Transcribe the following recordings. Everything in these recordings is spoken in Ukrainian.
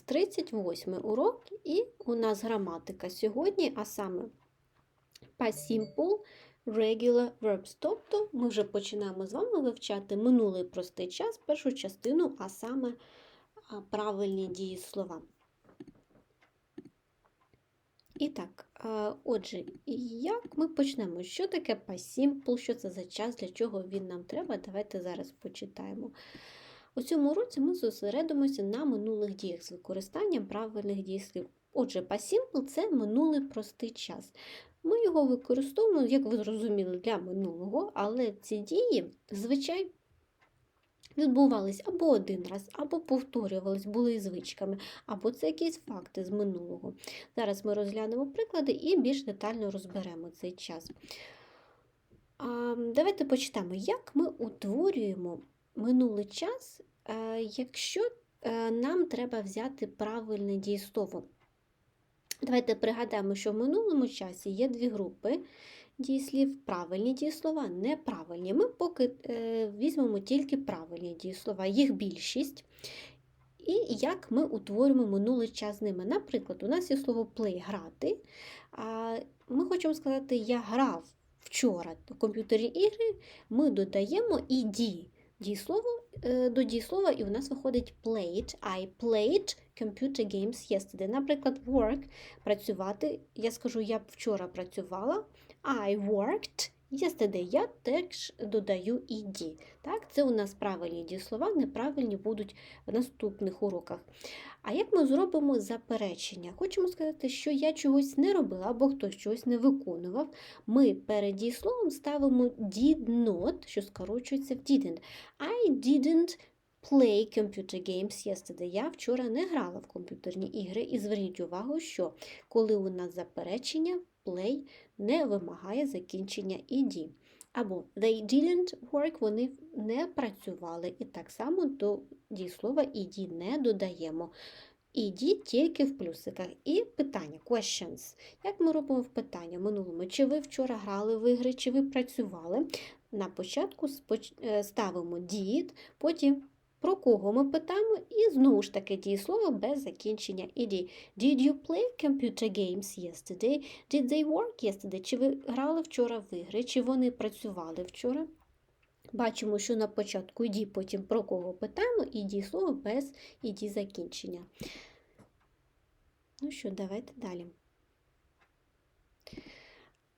38 урок, і у нас граматика сьогодні, а саме past regular verbs. Тобто ми вже починаємо з вами вивчати минулий простий час, першу частину, а саме правильні дієслова. І так, отже, як ми почнемо? Що таке past що це за час, для чого він нам треба? Давайте зараз почитаємо. У цьому уроці ми зосередимося на минулих діях з використанням правильних дієслів. Отже, past це минулий простий час. Ми його використовуємо, як ви зрозуміли, для минулого, але ці дії, звичай, відбувались або один раз, або повторювались, були звичками, або це якісь факти з минулого. Зараз ми розглянемо приклади і більш детально розберемо цей час. Давайте почитаємо, як ми утворюємо минулий час, е, якщо е, нам треба взяти правильне дієслово. Давайте пригадаємо, що в минулому часі є дві групи дієслів, правильні дієслова, неправильні. Ми поки е, візьмемо тільки правильні дієслова, їх більшість. І як ми утворюємо минулий час з ними. Наприклад, у нас є слово play грати. Ми хочемо сказати, я грав вчора в комп'ютері ігри, ми додаємо ed дієслово е, до дієслова, і у нас виходить played. I played computer games yesterday. Наприклад, work працювати. Я скажу, я вчора працювала. I worked yesterday. Я теж додаю ed. Так, Це у нас правильні дієслова, неправильні будуть в наступних уроках. А як ми зробимо заперечення? Хочемо сказати, що я чогось не робила або хтось чогось не виконував. Ми перед дієсловом ставимо did not, що скорочується в didn't. I didn't play computer games yesterday. Я вчора не грала в комп'ютерні ігри. І зверніть увагу, що коли у нас заперечення, play не вимагає закінчення ed. Або they didn't work, вони не працювали. І так само до дієслова ed не додаємо. Ed тільки в плюсиках. І питання questions. Як ми робимо в питання минулому? Чи ви вчора грали в ігри, чи ви працювали? На початку ставимо did, потім про кого ми питаємо, і знову ж таки дієслово без закінчення ed. Did you play computer games yesterday? Did they work yesterday? Чи ви грали вчора в ігри, чи вони працювали вчора? Бачимо, що на початку ід, потім про кого питаємо, і дієслово без іді закінчення. Ну що, давайте далі.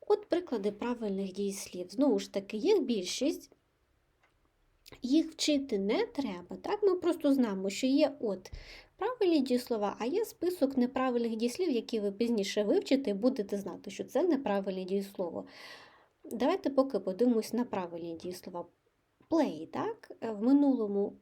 От приклади правильних дієслів. Знову ж таки, їх більшість. Їх вчити не треба. Так? Ми просто знаємо, що є от правильні дієслова, а є список неправильних дієслів, які ви пізніше вивчите і будете знати, що це неправильне дієслово. Давайте поки подивимось на правильні дієслова. Play, так? В минулому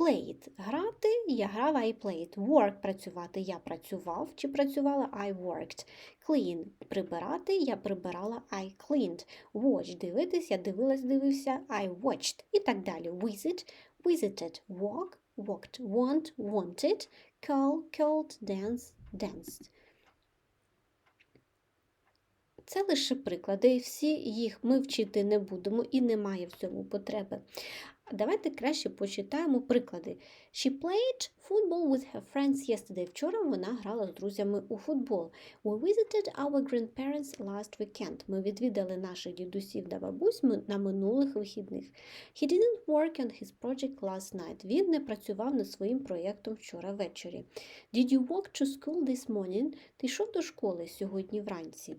played – грати, я грав, I played. Work – працювати, я працював чи працювала, I worked. Clean – прибирати, я прибирала, I cleaned. Watch – дивитись, я дивилась, дивився, I watched. І так далі. Visit – visited. Walk – walked. Want – wanted. Call – called. Dance – danced. Це лише приклади, і всі їх ми вчити не будемо і немає в цьому потреби. Давайте краще почитаємо приклади. She played football with her friends yesterday. Вчора вона грала з друзями у футбол. We visited our grandparents last weekend. Ми відвідали наших дідусів та бабусь на минулих вихідних. He didn't work on his project last night. Він не працював над своїм проєктом вчора ввечері. Did you walk to school this morning? Ти йшов до школи сьогодні вранці?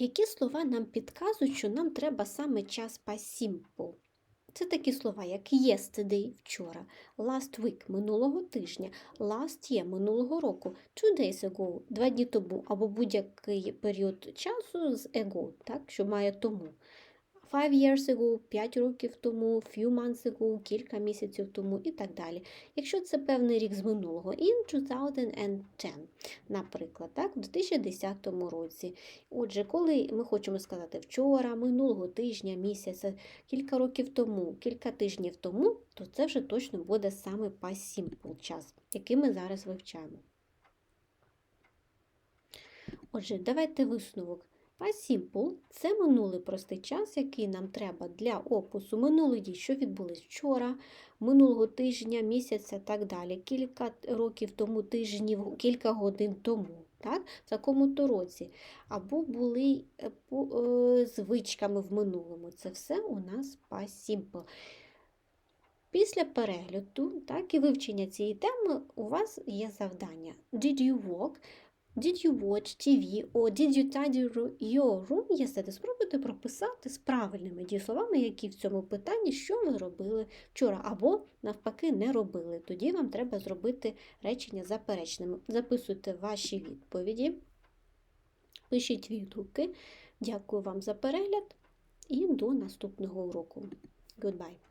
Які слова нам підказують, що нам треба саме час past? Це такі слова, як yesterday – вчора, last week – минулого тижня, last year – минулого року, two days ago – два дні тому, або будь-який період часу з ago, так, що має тому. Five years ago, 5 років тому, few months ago, кілька місяців тому і так далі. Якщо це певний рік з минулого, in 2010, наприклад, так, у 2010 році. Отже, коли ми хочемо сказати вчора, минулого тижня, місяця, кілька років тому, кілька тижнів тому, то це вже точно буде саме past simple час, який ми зараз вивчаємо. Отже, давайте висновок. Past simple – це минулий простий час, який нам треба для опису минулої дій, що відбулись вчора, минулого тижня, місяця так далі, кілька років тому, тижнів, кілька годин тому, так? в такому-то році. Або були е, е, звичками в минулому. Це все у нас past simple. Після перегляду так, і вивчення цієї теми у вас є завдання. Did you walk? Did you watch TV? Or did you tidy your room yesterday? Спробуйте прописати з правильними дієсловами, які в цьому питанні, що ви робили вчора, або навпаки не робили. Тоді вам треба зробити речення заперечними. Записуйте ваші відповіді, пишіть відгуки. Дякую вам за перегляд і до наступного уроку. Goodbye!